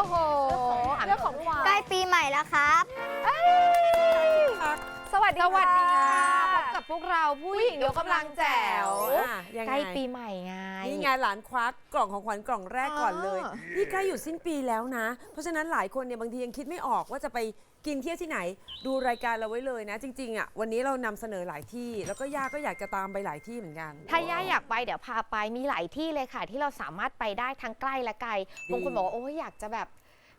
โอ้โหเรื่องของหวานใกล้ปีใหม่แล้วครับสวัสดีสวัสดีค่ะพค่ะบกับพวกเราผู้หญิงยกกำลังแจ๋วอะยังใกไงล้ปีใหม่ไง นี่ไงหลานควักกล่องของขวัญกล่องแรกก่อนเลยอ่านี่ใกล้อยู่สิ้นปีแล้วนะ เพราะฉะนั้นหลายคนเนี่ยบางทียังคิดไม่ออกว่าจะไปกินเที่ยวที่ไหน ดูรายการเราไว้เลยนะ จริงๆอะวันนี้เรานำเสนอหลายที่ แล้วก็ย่าก็อยากจะตามไปหลายที่เหมือนกัน ถ้าย่าอยากไปเดี๋ยวพาไปมีหลายที่เลยค่ะ ที่เราสามารถไปได้ทั้งใกล้และไกลดีบางคนบอกว่าโอ้ยอยากจะแบบ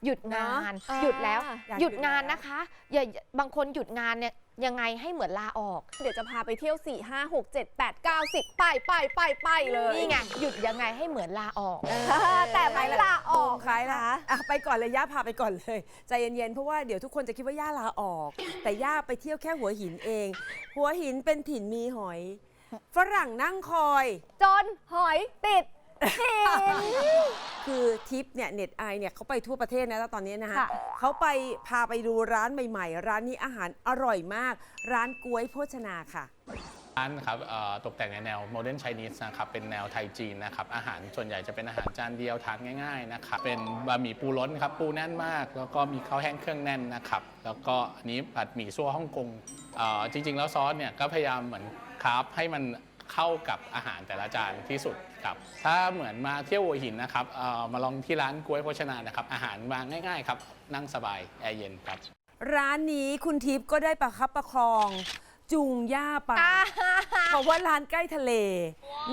หยุดงานเนอะหยุดแล้วอ่าอยากหยุดหยุดงานแล้วนะคะอย่าบางคนหยุดงานเนี่ยยังไงให้เหมือนลาออก เดี๋ยวจะพาไปเที่ยว 4 5 6 7 8 9 10 ไปไปไปไปเลยนี่ไงหยุดยังไงให้เหมือนลาออก แต่ไม่ลาออกคล้ายละอะไปก่อนเลยย่าพาไปก่อนเลย ใจเย็นๆ เพราะว่าเดี๋ยวทุกคนจะคิดว่าย่าลาออก แต่ย่าไปเที่ยวแค่หัวหินเอง หัวหินเป็นถิ่นมีหอย ฝรั่งนั่งคอย จนหอยติด คือทิปเนี่ยเน็ตไอเนี่ยเขาไปทั่วประเทศนะตอนนี้นะฮะค่ะ เขาไปพาไปดูร้านใหม่ ๆ ร้านนี้อาหารอร่อยมาก ร้านกล้วยโภชนาค่ะ ร้านนะครับเอ่อตกแต่งในแนวโมเดิร์นไชนีสนะครับ เป็นแนวไทยจีนนะครับ อาหารส่วนใหญ่จะเป็นอาหารจานเดียวทานง่ายๆนะครับ เป็นบะหมี่ปูล้นครับ ปูแน่นมาก แล้วก็มีข้าวแห้งเครื่องแน่นนะครับ แล้วก็อันนี้ผัดหมี่ซั่วฮ่องกงเอ่อจริงๆ แล้วซอสเนี่ยก็พยายามเหมือนคราฟให้มัน เข้ากับอาหารแต่ละจานที่สุดครับถ้าเหมือนมาเที่ยวหัวหินนะครับเอ่อมาลองที่ร้านกล้วยโภชนานะครับอาหารมาง่ายๆครับนั่งสบายแอร์เย็นครับร้านนี้คุณทิพย์ก็ได้ประคับประคองจูงย่าไปเพราะว่าร้านใกล้ทะเล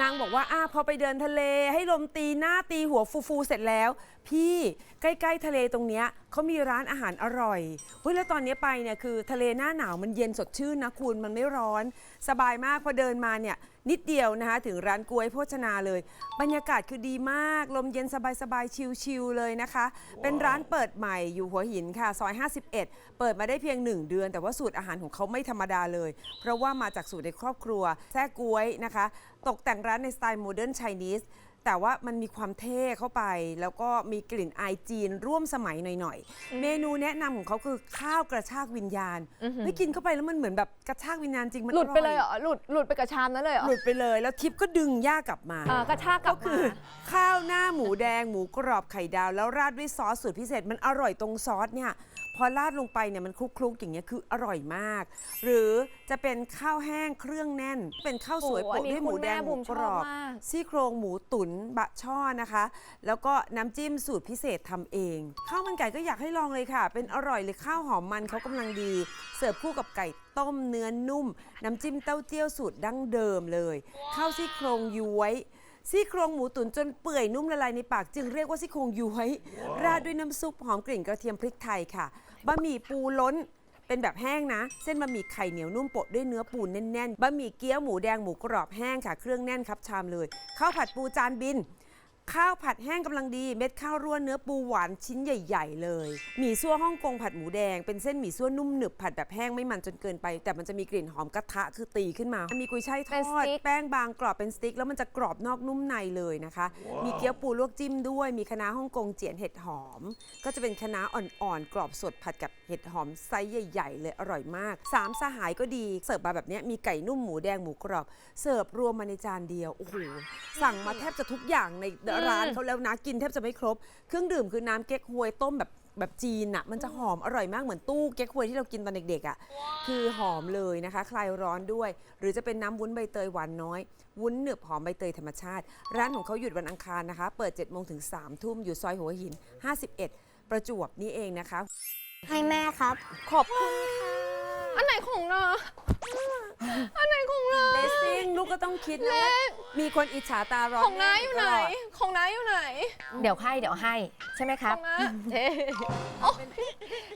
นางบอกว่าอ้าพอไปเดินทะเล ให้ลมตีหน้าตีหัวฟูๆเสร็จแล้ว พี่ใกล้ๆทะเลตรงเนี้ยเขามีร้านอาหารอร่อยเฮ้ยแล้วตอนนี้ไปเนี่ยคือทะเลหน้าหนาวมันเย็นสดชื่นนะคุณมันไม่ร้อน สบายมากพอเดินมาเนี่ยนิดเดียวนะคะถึงร้านกล้วยโภชนาเลย บรรยากาศคือดีมาก ลมเย็นสบายๆชิลๆเลยนะคะ เป็นร้านเปิดใหม่อยู่หัวหินค่ะซอย 51 เปิดมาได้เพียง 1 เดือน แต่ว่าสูตรอาหารของเขาไม่ธรรมดาเลย เพราะว่ามาจากสูตรในครอบครัวแท้กล้วยนะคะ ตกแต่งร้านในสไตล์โมเดิร์นไชนีส แต่ว่ามันมีความเท่เข้าไป แล้วก็มีกลิ่นอายจีนร่วมสมัยหน่อยๆ เมนูแนะนำของเขาคือข้าวกระชากวิญญาณไม่กินเข้าไปแล้วมันเหมือนแบบกระชากวิญญาณจริงมันหลุดไปร่เลยเหรอหลุดหลุดไปกับชามนั้นเลยเหรอหลุดไปเลยแล้วทิปก็ดึงย่ากลับมา อ่ากระชากกลัก็บคืมาอข้าวหน้าหมูแดงหมูกรอบไข่ดาว แล้วราดด้วยซอสสูตรพิเศษมันอร่อยตรงซอสเนี่ย พอราดลงไปเนี่ยมันคลุกๆอย่างเงี้ยคืออร่อยมาก หรือจะเป็นข้าวแห้งเครื่องแน่น เป็นข้าวสวยโอ้โปะอันนี้ด้วยหมูแดงคุณแม่หมูบุ๋มกรอบชอบมากซี่โครงหมูตุ๋นบะช่อนะคะ แล้วก็น้ำจิ้มสูตรพิเศษทำเองข้าวมันไก่ก็อยากให้ลองเลยค่ะ เป็นอร่อยเลยข้าวหอมมันเขากำลังดี เสิร์ฟคู่กับไก่ต้มเนื้อนุ่ม น้ำจิ้มเต้าเจี้ยวสูตรดั้งเดิมเลยข้าวซี่โครงย้วยซี่โครงหมูตุ๋นจนเปื่อยนุ่มละลายในปาก จึงเรียกว่าซี่โครงย้วย ราดด้วยน้ำซุปหอมกลิ่นกระเทียมพริกไทยค่ะ บะหมี่ปูล้น เป็นแบบแห้งนะ เส้นบะหมี่ไข่เหนียวนุ่มโปะด้วยเนื้อปูแน่นๆ บะหมี่เกี๊ยวหมูแดงหมูกรอบแห้งค่ะ เครื่องแน่นครับชามเลย ข้าวผัดปูจานบิน ข้าวผัดแห้งกำลังดี เม็ดข้าวร่วนเนื้อปูหวานชิ้นใหญ่ ๆ เลยหมี่ซั่วฮ่องกงผัดหมูแดงเป็นเส้นหมี่ซั่วนุ่มหนึบผัดแบบแห้งไม่มันจนเกินไป แต่มันจะมีกลิ่นหอมกระทะคือตีขึ้นมา มีกุยช่ายทเป็นอสดติ๊ก แป้งบางกรอบเป็นสติ๊ก แล้วมันจะกรอบนอกนุ่มในเลยนะคะ มีเกี๊ยวปูลวกจิ้มด้วย มีคะน้าฮ่องกงเจียนเห็ดหอม ก็จะเป็นคะน้าอ่อนๆกรอบสดผัดกับเห็ดหอมไซส์ใหญ่ ๆ เลยอร่อยมากสามสหายก็ดีเสิร์ฟมาแบบเนี้ยมีไก่นุ่มหมูแดงหมูกรอบเสิร์ฟรวมมาในจานเดียวโอ้โหสั่งมาแทบจะทุกอย่างในร้านเขาแล้วนะกินแทบจะไม่ครบ เครื่องดื่มคือน้ำเก๊กฮวยต้มแบบแบบจีนอะมันจะหอมอร่อยมากเหมือนตู้เก๊กฮวยที่เรากินตอนเด็กๆอะคือหอมเลยนะคะ คลายร้อนด้วย หรือจะเป็นน้ำวุ้นใบเตยหวานน้อย วุ้นหนึบหอมใบเตยธรรมชาติ ร้านของเขาหยุดวันอังคารนะคะ เปิด7จ็ดโมงถึง3ามทุ่มอยู่ซอยหัวหิน 51 ประจวบนี่เองนะคะ ให้แม่ครับ ขอบคุณค่ะ อันไหนของเรา อันไหนของเราเลสซิ่งลูกก็ต้องคิดนะว่ามีคนอิจฉาตาร้อนของน้าอยู่ไหนตลดของน้าอยู่ไหน เดี๋ยวให้เดี๋ยวให้ใช่ไหมคขรัอบ งน้าเอ๊ะ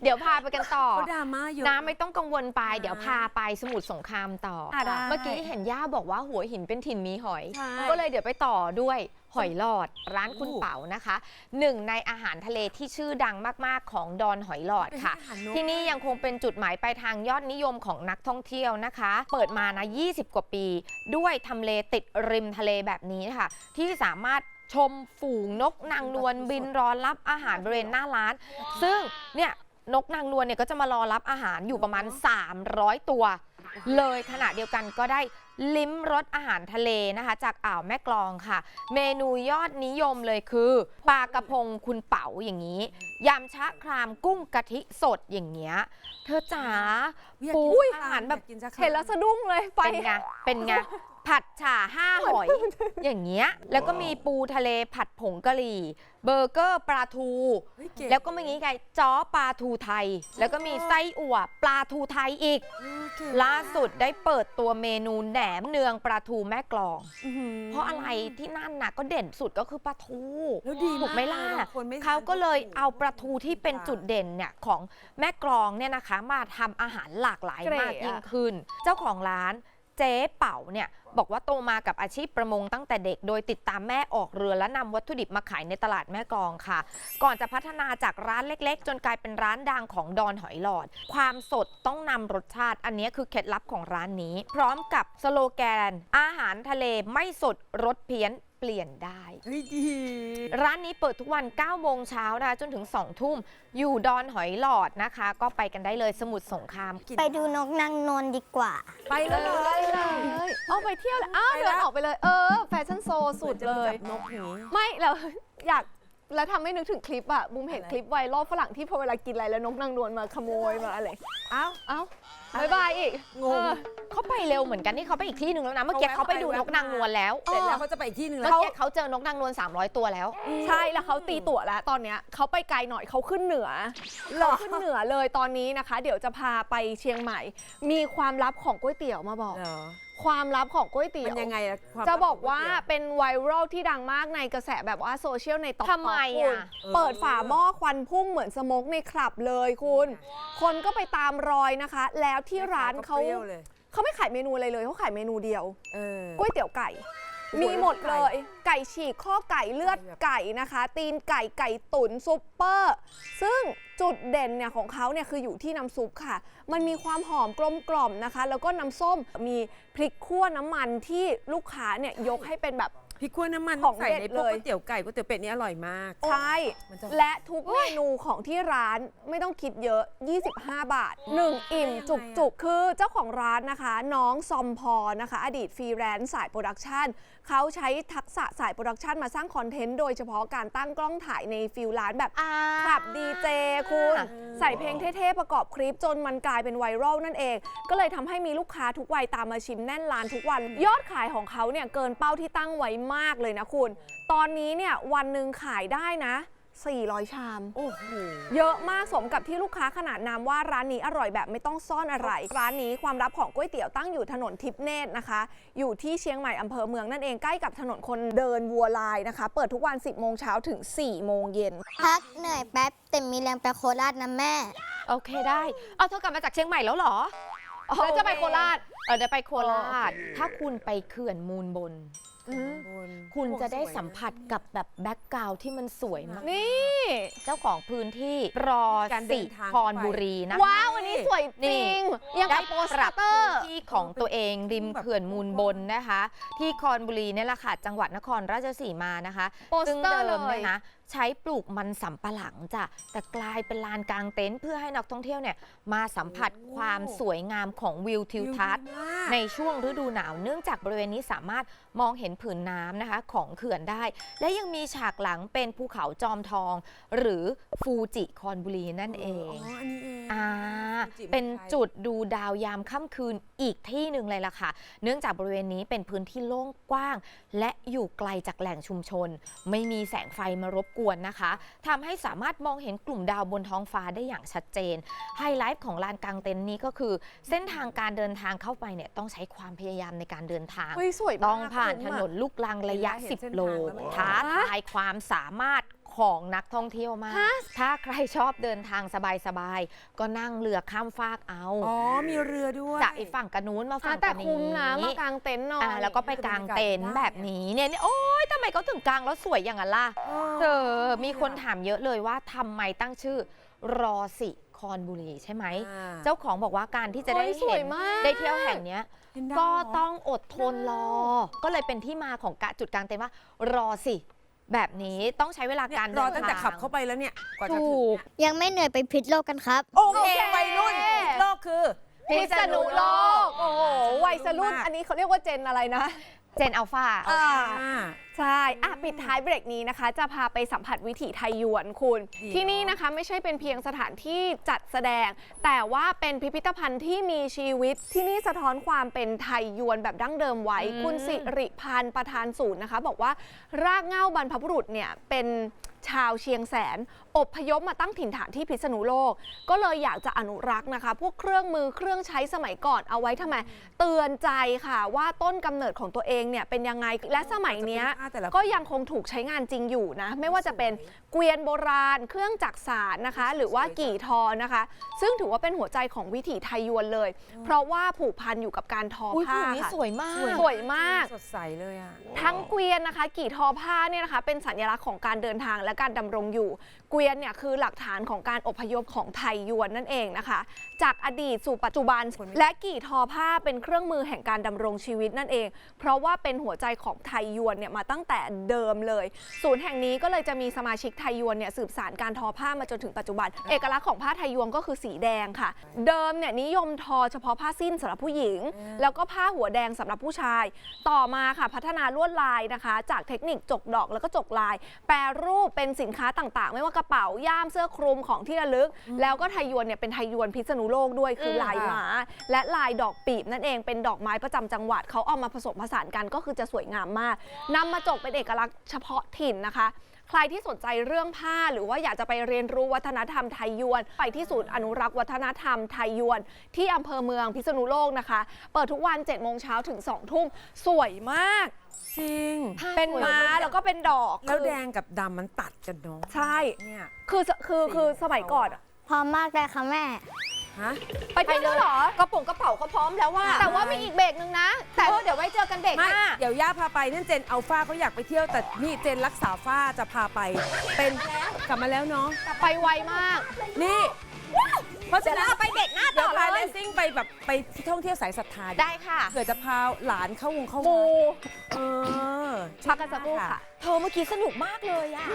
เดี๋ยวพาไปกันต่อ เขาดราม่าเยอะ น้ำไม่ต้องกังวลไป เดี๋ยวพาไปสมุทรสงครามต่อ อะได้ เมื่อกี้เห็นย่าบอกว่าหัวหินเป็นถิ่นมีหอย ใช่ ก็เลยเดี๋ยวไปต่อด้วย หอยหลอดร้านคุณโอ้เป๋านะคะหนึ่งในอาหารทะเลที่ชื่อดังมากๆของดอนหอยหลอดค่ะเป็นอาหารนกที่นี่ยังคงเป็นจุดหมายปลายทางยอดนิยมของนักท่องเที่ยวนะคะ เปิดมานะ 20 กว่าปี ด้วยทำเลติดริมทะเลแบบนี้ค่ะ ที่สามารถชมฝูงนกนางนวลบินรอรับอาหารบริเวณหน้าร้าน ซึ่งเนี่ยนกนางนวลเนี่ยก็จะมารอรับอาหารอยู่ประมาณ 300 ตัว เลยขณะเดียวกันก็ได้ ลิ้มรสอาหารทะเลนะคะ จากอ่าวแม่กลองค่ะ เมนูยอดนิยมเลยคือปลากระพงคุณเป๋าอย่างนี้ยำชะครามกุ้งกะทิสดอย่างเงี้ยเธอจ๋าอยากปูกินอาหารแบบอยกกินสักคำ เห็นแล้วสะดุ้งเลยไป เป็นไงเป็นไง ผัดฉ่าห้าหอย อย่างเงี้ย แล้วก็มีปูทะเลผัดผงกะหรี่ เบอร์เกอร์ปลาทู เฮ้ยเก๋แล้วก็มีงี้ไงจ้อปลาทูไทย แล้วก็มีไส้อั่วปลาทูไทยอีกเออเก๋ล่าสุดได้เปิดตัวเมนูแหนมเนืองปลาทูแม่กลองอื้อหือเพราะอะไรที่นั่นน่ะก็เด่นสุดก็คือปลาทูแล้วดีถูกไหมล่ะากเลยบงคนไม่ทนเขาก็เลยปทูเอาปลาทูที่เป็นจุดเด่นเนี่ยของแม่กลองเนี่ยนะคะมาทำอาหารหลากหลายเก๋มากยิ่งอะขึ้น เจ้าของร้าน เจ๊เป๋าเนี่ยบอกว่าโตมากับอาชีพประมงตั้งแต่เด็ก โดยติดตามแม่ออกเรือและนำวัตถุดิบมาขายในตลาดแม่กองค่ะ ก่อนจะพัฒนาจากร้านเล็กๆ จนกลายเป็นร้านดังของดอนหอยหลอด ความสดต้องนำรสชาติ อันนี้คือเคล็ดลับของร้านนี้ พร้อมกับสโลแกน อาหารทะเลไม่สดรสเพี้ยน เปลี่ยนได้เฮ้ยดีร้านนี้เปิดทุกวัน 9 โมงเช้านะคะจนถึง 2 ทุ่ม อยู่ดอนหอยหลอดนะคะ ก็ไปกันได้เลยสมุทรสงครามไปดูนกนางนวลดีกว่า ไปแล้วเหรอเลยเอาไปเที่ยวเลยอ้าวไปเดิแล้นว ออกไปเลย เออ แฟชั่นโซสุดเลยหมือนจะรู้จักนกอย่างนี้ ไม่แล้วอยาก แล้วทำให้นึกถึงคลิปอะบุมเห็นอะไรคลิปไวรัลฝรั่งที่พอเวลากินอะไรแล้วนกนางนวลมาขโมยมาอะไรเอ้าเอ้าบายบายอีกงง เออ เขาไปเร็วเหมือนกันนี่เขาไปอีกที่หนึ่งแล้วนะ เมื่อกี้เขาเขาแวะไปดูไปนแวะกนางนวลแล้วเสร็จแล้วเขาจะไปอีกที่หนึ่งแล้เมื่อว กี้เขาเจอนกนางนวล300 ตัวแล้ว ใช่แล้วเขาตีตั๋วแล้ว ตอนเนี้ยเขาไปไกลหน่อยเขาขึ้นเหนือหรอเขาขึ้นเหนือเลยตอนนี้นะคะ เดี๋ยวจะพาไปเชียงใหม่ มีความลับของก๋วยเตี๋ยวมาบอก เหรอ ความลับของก๋วยเตี๋มัยนวยังไงล่ะความจะลับอกว่าขงก๋ยเตี๋ยเป็นไวรัลที่ดังมากในกระแสแบบว่าโซเชียลในต๊อกทำไมอะเปิดฝาหม้อควันพุ่งเหมือนสโมกในคลับเลยคุณ คนก็ไปตามรอยนะคะ แล้วที่ร้านเขาปรี้ยวเลยเขาไม่ขายเมนูอะไรเลยเขาขายเมนูเดียวเออก๋วยเตี๋ยวไก่โอ้โห มีหมดไก่เลย ไก่ฉีกข้อไก่เลือดไก่นะคะ ตีนไก่ไก่ตุ๋นซุปเปอร์ ซึ่งจุดเด่นเนี่ยของเขาเนี่ยคืออยู่ที่น้ำซุปค่ะ มันมีความหอมกลมกล่อมนะคะ แล้วก็น้ำส้มมีพริกขั่วน้ำมันที่ลูกค้าเนี่ยยกให้เป็นแบบ พริกขั่วน้ำมันของใส่เด็ในดพวกเลยก๋วยเตี๋ยวไก่ก๋วยเตี๋ยวเป็ดนี่อร่อยมาก ใช่ มันจะ และทุกเมนูของที่ร้านไม่ต้องคิดเยอะ 25 บาท 1 อิ่มยังไงอะจุกจุกๆ คือเจ้าของร้านนะคะ น้องซอมพอนะคะ อดีตฟรีแลนซ์สายโปรดักชันเขาใช้ทักษะสายโปรดักชันมาสร้างคอนเทนต์โดยเฉพาะการตั้งกล้องถ่ายในฟิลร้านแบบอ่าขับดีเจคุณ ใส่เพลงเท่ๆ ประกอบคลิปจนมันกลายเป็นไวรัลนั่นเอง ก็เลยทำให้มีลูกค้าทุกวัยตามมาชิมแน่นร้านทุกวัน ยอดขายของเขาเนี่ยเกินเป้าที่ตั้งไว้มากเลยนะคุณ ตอนนี้เนี่ยวันหนึ่งขายได้นะ 400 ชาม โอ้โห เยอะมากสมกับที่ลูกค้าขนาดนามว่าร้านนี้อร่อยแบบไม่ต้องซ่อนอะไร ร้านนี้ความลับของก๋วยเตี๋ยวตั้งอยู่ถนนทิพย์เนตรนะคะ อยู่ที่เชียงใหม่อำเภอเมืองนั่นเองใกล้กับถนนคนเดินวัวลายนะคะ เปิดทุกวัน 10 โมงเช้าถึง 4 โมงเย็น พักเหนื่อยแป๊บแต่มีแรงไปโคราชนะแม่ โอเคได้ เอาเธอกลับมาจากเชียงใหม่แล้วเหรอแล้วจะไปโคราช เออเดี๋ยวไปโคราช ถ้าคุณไปเขื่อนมูลบน คุณจะได้สัมผัสกับแบบแบ็กกราวที่มันสวยมาก นี่ เจ้าของพื้นที่รอการเดิสินทางคอนบุรีนะว้าววันนี้สวยจริง ยังได้กับโปสปรับเตอพื้นร์ ที่ของตัวเองริมแบบเขื่อนมูลบนนะคะ ที่คอนบุรีเนี่ยแหละค่ะจังหวัดนครราชสีมานะคะโปสซึ่งเตอร์เดิมเลเนี่ยยนะใช้ปลูกมันสำปะหลังจ้ะแต่กลายเป็นลานกลางเต็นท์เพื่อให้นักท่องเที่ยวเนี่ยมาสัมผัสความสวยงามของวิวทิวทัศน์ ในช่วงฤดูหนาว เนื่องจากบริเวณนี้สามารถมองเห็นผืนน้ำนะคะของเขื่อนได้ และยังมีฉากหลังเป็นภูเขาจอมทอง หรือฟูจิคอนบุรีนั่นเองอ๋ออันนี้เองอ่าฟูจิเมืองไทยเป็นจุดดูดาวยามค่ำคืนอีกที่หนึ่งเลยล่ะค่ะ เนื่องจากบริเวณนี้เป็นพื้นที่โล่งกว้าง และอยู่ไกลจากแหล่งชุมชน ไม่มีแสงไฟมารบกวนนะคะทำให้สามารถมองเห็นกลุ่มดาวบนท้องฟ้าได้อย่างชัดเจน ไฮไลท์ของลานกลางเต็นท์นี้ก็คือ เส้นทางการเดินทางเข้าไปเนี่ยต้องใช้ความพยายามในการเดินทางเฮ้ยสวยมากต้องผ่านถคุ้มนอะนลูกลังระยะเห็นเส้น10 โลทางแล้วมันท้าทายความสามารถ ของนักท่องเที่ยวมากฮะถ้าใครชอบเดินทางสบายๆ ก็นั่งเรือข้ามฟากเอา อ๋อ มีเรือด้วย จากไอ้ฝั่งกระนู้นมาอะฝั่งแต่กระนี้คุ้มนะมากางเต็นท์นอนอ่าแล้วก็ไปกางเต็นท์แบบนี้เนี่ยเนี่ยโอ๊ยทำไมเขาถึงกางแล้วสวยอย่างนั้นล่ะ เธอมีคนถามเยอะเลยว่าทำไมตั้งชื่อรอสิคอนบุรีใช่ไหมอ่าเจ้าของบอกว่าการที่จะได้โอ้ยสเห็วยนมากได้เที่ยวแห่งเนี้ยเห็นดาวก็เหรต้องอดทนรอ ก็เลยเป็นที่มาของกะจุดกลางเต็นท์ว่า รอสิ แบบนี้ต้องใช้เวลาเนี่ยการรเดิอนตั้งแต่ทางขับเข้าไปแล้วเนี่ยกว่าจะถึงถูกเนี่ยยังไม่เหนื่อยไปพิษโลกกันครับ โอเควัยรุ่นพิษโลกคือ พิพิษณุโลก โอ้โหวัยสรุ่นมากอันนี้เขาเรียกว่าเจนอะไรนะ เจนอัลฟาอ่าอ่า ใช่อะปิดท้ายเบรกนี้นะคะ จะพาไปสัมผัสวิถีไทยยวนคุณดีที่นี่นะคะไม่ใช่เป็นเพียงสถานที่จัดแสดง แต่ว่าเป็นพิพิธภัณฑ์ที่มีชีวิต ที่นี่สะท้อนความเป็นไทยยวนแบบดั้งเดิมไว้อืมคุณสิริพันธ์ประธานศูนย์นะคะ บอกว่ารากเหง้าบรรพบุรุษเนี่ยเป็น ชาวเชียงแสน อบพยพมาตั้งถิ่นฐานที่พิษณุโลก ก็เลยอยากจะอนุรักษ์นะคะ พวกเครื่องมือเครื่องใช้สมัยก่อนเอาไว้ทำไม เตือนใจค่ะว่าต้นกำเนิดของตัวเองเนี่ยเป็นยังไงและสมัยเนี้ยแต่ละก็ยังคงถูกใช้งานจริงอยู่นะ ไม่ว่าจะเป็นเกวียนโบราณ เครื่องจักสานนะคะ หรือว่ากี่ทอนะคะ ซึ่งถือว่าเป็นหัวใจของวิถีไทยยวนเลย เพราะว่าผูกพันอยู่กับการทออุ้ยผ้าผืนนี้ค่ะสวยมากสวยมากสดใสเลยอะทั้งเกวียนนะคะ กี่ทอผ้าเนี่ยนะคะ เป็นสัญลักษณ์ของการเดินทางและการดำรงอยู่ เกวียนเนี่ยคือหลักฐานของการอพยพของไทยยวนนั่นเองนะคะ จากอดีตสู่ปัจจุบัน และกี่ทอผ้าเป็นเครื่องมือแห่งการดำรงชีวิตนั่นเอง เพราะว่าเป็นหัวใจของไทยยวนเนี่ยมาตั้งแต่เดิมเลย ศูนย์แห่งนี้ก็เลยจะมีสมาชิกไทยยวนเนี่ยสืบสานการทอผ้ามาจนถึงปัจจุบัน เอกลักษณ์ของผ้าไทยยวนก็คือสีแดงค่ะ เดิมเนี่ยนิยมทอเฉพาะผ้าสิ้นสำหรับผู้หญิง แล้วก็ผ้าหัวแดงสำหรับผู้ชาย ต่อมาค่ะพัฒนาลวดลายนะคะ จากเทคนิคจกดอกแล้วก็จกลาย แปรรูปเป็นสินค้าต่างๆ ไม่ว่ากระเป๋าย่ามเสื้อคลุมของที่ระลึก แล้วก็ไทยยวนเนี่ยเป็นไทยยวนพิษณุโลกด้วยคืออมลายหมาและลายดอกปีบนั่นเองเป็นดอกไม้ประจำจังหวัดเขาเอามาผสมผสานกันก็คือจะสวยงามมากนำมาจกเป็นเอกลักษณ์เฉพาะถิ่นนะคะ ใครที่สนใจเรื่องผ้าหรือว่าอยากจะไปเรียนรู้วัฒนธรรมไทยยวน ไปที่ศูนย์อนุรักษ์วัฒนธรรมไทยยวน ที่อำเภอเมืองพิษณุโลกนะคะ เปิดทุกวัน7จ็ดโมงเช้าถึง2องทุ่มสวยมาก จริง เป็นม้าแล้วก็เป็นดอกแล้วคือแดงกับดำมันตัดกันเนาะใช่ เนี่ย คือคือคือสมัยก่อนอะพร้อมมากเลยค่ะแม่ ฮะ ไปเที่ยวด้วยเหรอ กระโป๋องกระเป๋าก็พร้อมแล้วว่า แต่ว่ามีอีกเบรกนึงนะ แต่แต่เดี๋ยวไว้เจอกันเบรกไม่หน้า เดี๋ยวย่าพาไปนั่นเจนอัลฟาเขาอยากไปเที่ยวแต่นี่เจนรักษาฝ้าจะพาไป เป็นกลับมาแล้วเนาะ ไปไวมาก นี่ เพราะฉะนั้นเอาไปเบรกหน้าเดี๋ต่ยวอพาเลเลย นซิ่งไปแบบไปท่องเที่ยวสายศรัทธาได้ค่ะ เผื่อจะพาหลานเข้าวงเข้ามูวัดเออพักกันสักครู่ค่ะ เธอเมื่อกี้สนุกมากเลยอะ